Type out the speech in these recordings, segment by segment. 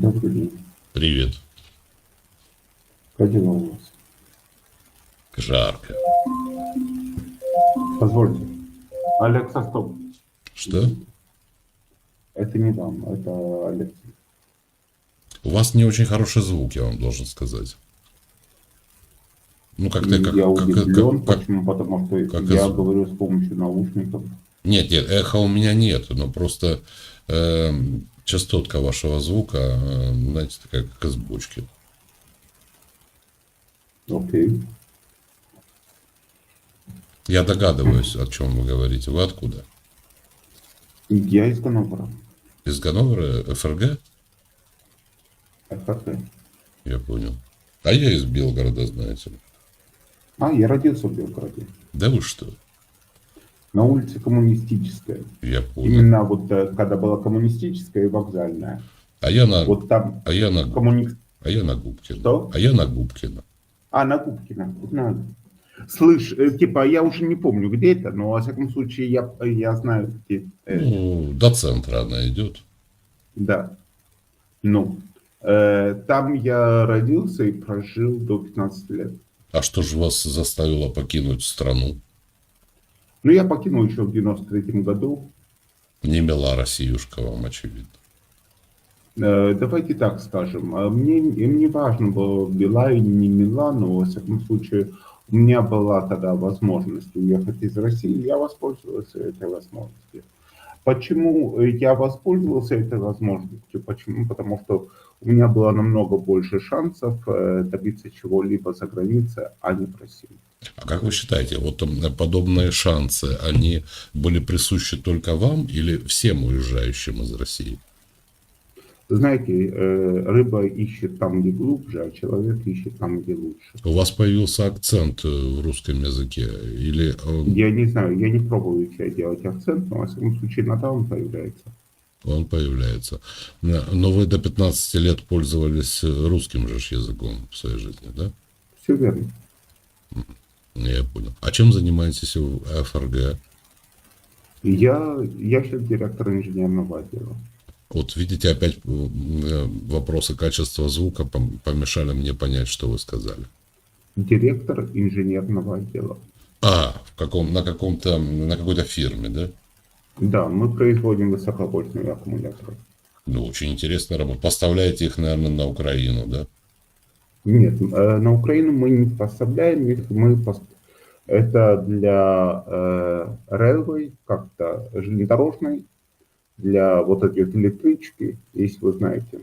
Добрый день. Привет. Как дела у вас? Жарко. Позвольте. Алекса, стоп. Что? Это не вам, это Алексей. У вас не очень хороший звук, я вам должен сказать. Ну, как-то как, я как- удивлен, как- как- почему? Потому что как я из- говорю с помощью наушников. Нет, нет, эха у меня нет, но просто эм, частотка вашего звука, э, знаете, такая, как из бочки. Окей. Я догадываюсь, о чем вы говорите. Вы откуда? Я из Ганновера. Из Ганновера, ФРГ? ФХТ. Я понял. А я из Белгорода, знаете. ли. А, я родился в Белгороде. Да вы что? На улице Коммунистическая. Я понял. Именно вот э, когда была коммунистическая и вокзальная. А я на, Вот там а я на, коммуни... а я на Губкина. Что? А я на Губкина. А, на Губкина. Знаю. Слышь, э, типа, я уже не помню, где это, но, во всяком случае, я, я знаю, где. э, Ну, до центра она идет. Да. Ну, э, там я родился и прожил до 15 лет. А что же вас заставило покинуть страну? Ну, я покинул еще в 93 году. Не мила Россиюшка вам, очевидно. Э, давайте так скажем. э, Мне им не важно было, бела или не мила, но, во всяком случае, у меня была тогда возможность уехать из России, я воспользовался этой возможностью. Почему я воспользовался этой возможностью? Почему? Потому что у меня было намного больше шансов э, добиться чего-либо за границей, а не в России. А как вы считаете, вот м, подобные шансы, они были присущи только вам или всем уезжающим из России? Знаете, э, рыба ищет там, где глубже, а человек ищет там, где лучше. У вас появился акцент э, в русском языке? Или он, Я не знаю, я не пробую себя делать акцент, но, во всяком случае, иногда он появляется. он появляется? Но вы до 15 лет пользовались э, русским же языком в своей жизни, да? Все верно. Я понял. А чем занимаетесь в ФРГ? Я, я сейчас директор инженерного отдела. Вот видите, опять э, вопросы качества звука пом- помешали мне понять, что вы сказали. Директор инженерного отдела. А, в каком, на каком-то, на какой-то фирме, да? Да, мы производим высоковольтные аккумуляторы. Ну, очень интересная работа. Поставляете их, наверное, на Украину, да? Нет, э, на Украину мы не поставляем мы пос- это для э, railway, как-то железнодорожной, для вот вот электрички, если вы знаете.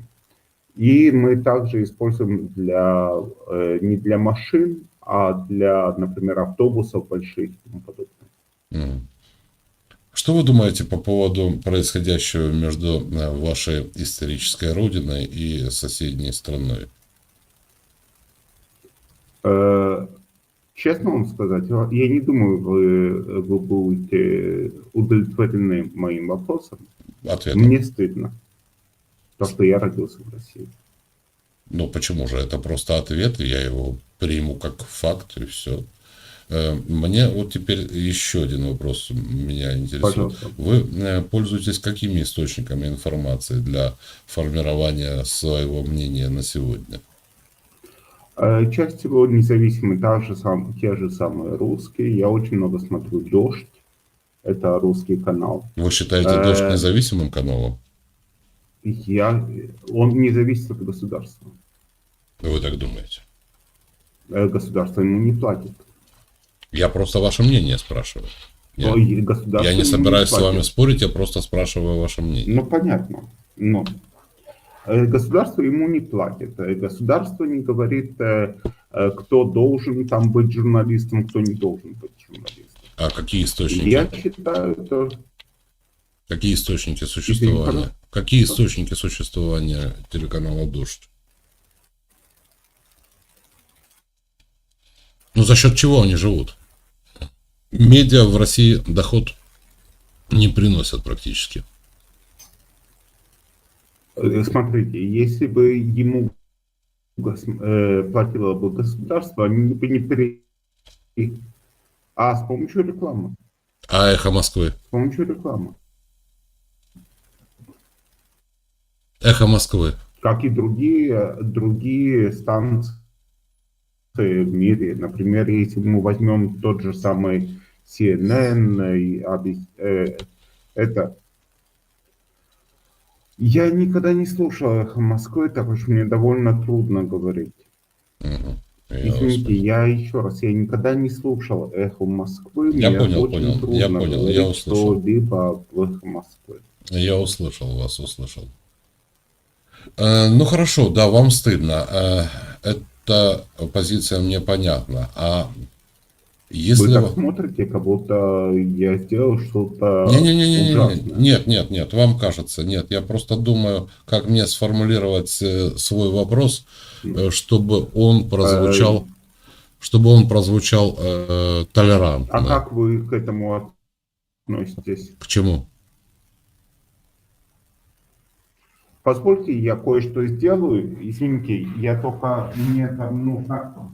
И мы также используем для, э, не для машин, а для, например, автобусов больших и тому подобное. Что вы думаете по поводу происходящего между э, вашей исторической родиной и соседней страной? Э, Честно вам сказать, я не думаю, вы, вы будете удовлетворены моим вопросом. Ответ. Мне стыдно, то, что я родился в России. Ну, почему же? Это просто ответ, и я его приму как факт, и все. Мне вот теперь еще один вопрос меня интересует. Пожалуйста. Вы э, пользуетесь какими источниками информации для формирования своего мнения на сегодня? Э, Чаще всего независимые, та же сам, те же самые русские. Я очень много смотрю «Дождь». Это русский канал. Вы считаете Э, «Дождь» независимым каналом? Я, он не зависит от государства. Вы так думаете? Э, Государство ему не платит. Я просто ваше мнение спрашиваю. Я, я не собираюсь с платит. вами спорить, я просто спрашиваю ваше мнение. Ну, понятно. Но э, государство ему не платит. Э, Государство не говорит, э, э, кто должен там быть журналистом, кто не должен быть журналистом. А какие источники? Я считаю, это Какие источники существования? Какие источники существования телеканала «Дождь»? Ну, за счет чего они живут? Медиа в России доход не приносят практически. Э, Смотрите, если бы ему э, платило бы государство, они бы не пере... А с помощью рекламы. А «Эхо Москвы»? С помощью рекламы. «Эхо Москвы». как и другие, другие станции в мире. Например, если мы возьмем тот же самый CNN, э, это... Я никогда не слушал «Эхо Москвы», так что мне довольно трудно говорить. Мгм. Я Извините, я еще раз, я никогда не слушал «Эхо Москвы». Я мне понял, очень понял, я понял, я услышал. что-либо в «Эхо Москвы». Я услышал вас, услышал. Э, ну хорошо, да, вам стыдно. Э, эта позиция мне понятна. А если Вы так смотрите, как будто я сделал что-то Не-не-не-не, ужасное. нет, нет, нет, вам кажется, нет. Я просто думаю, как мне сформулировать э, свой вопрос, э, чтобы он прозвучал, чтобы он прозвучал э, толерантно. А как вы к этому относитесь? К чему? Позвольте, я кое-что сделаю. Извините, я только мне там нужно...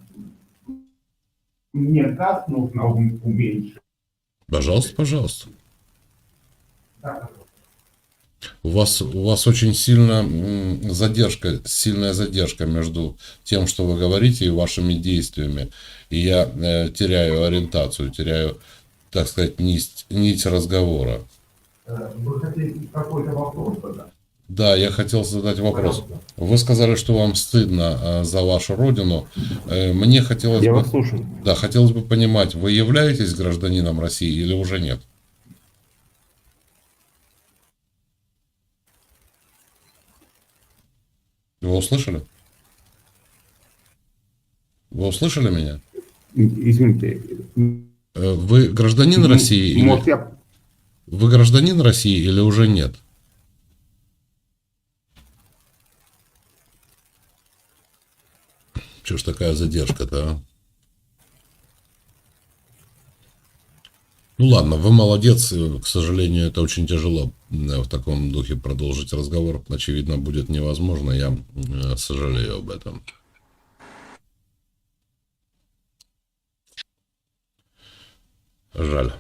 Мне газ нужно ум- уменьшить. Пожалуйста, пожалуйста. Да. У вас, у вас очень сильно м, задержка, сильная задержка между тем, что вы говорите, и вашими действиями. И я э, теряю ориентацию, теряю, так сказать, нить, нить разговора. Э, Вы хотите какой-то вопрос задать? Да, я хотел задать вопрос. Вы сказали, что вам стыдно э, за вашу родину. Э, мне хотелось Я бы, вас слушаю. да, хотелось бы понимать, вы являетесь гражданином России или уже нет? Вы услышали? Вы услышали меня? Извините. Э, Вы гражданин России или Может, я... вы гражданин России или уже нет? Чего ж такая задержка-то, а? Ну ладно, вы молодец. э, К сожалению, это очень тяжело э, в таком духе продолжить разговор. Очевидно, будет невозможно. Я э, сожалею об этом. Жаль.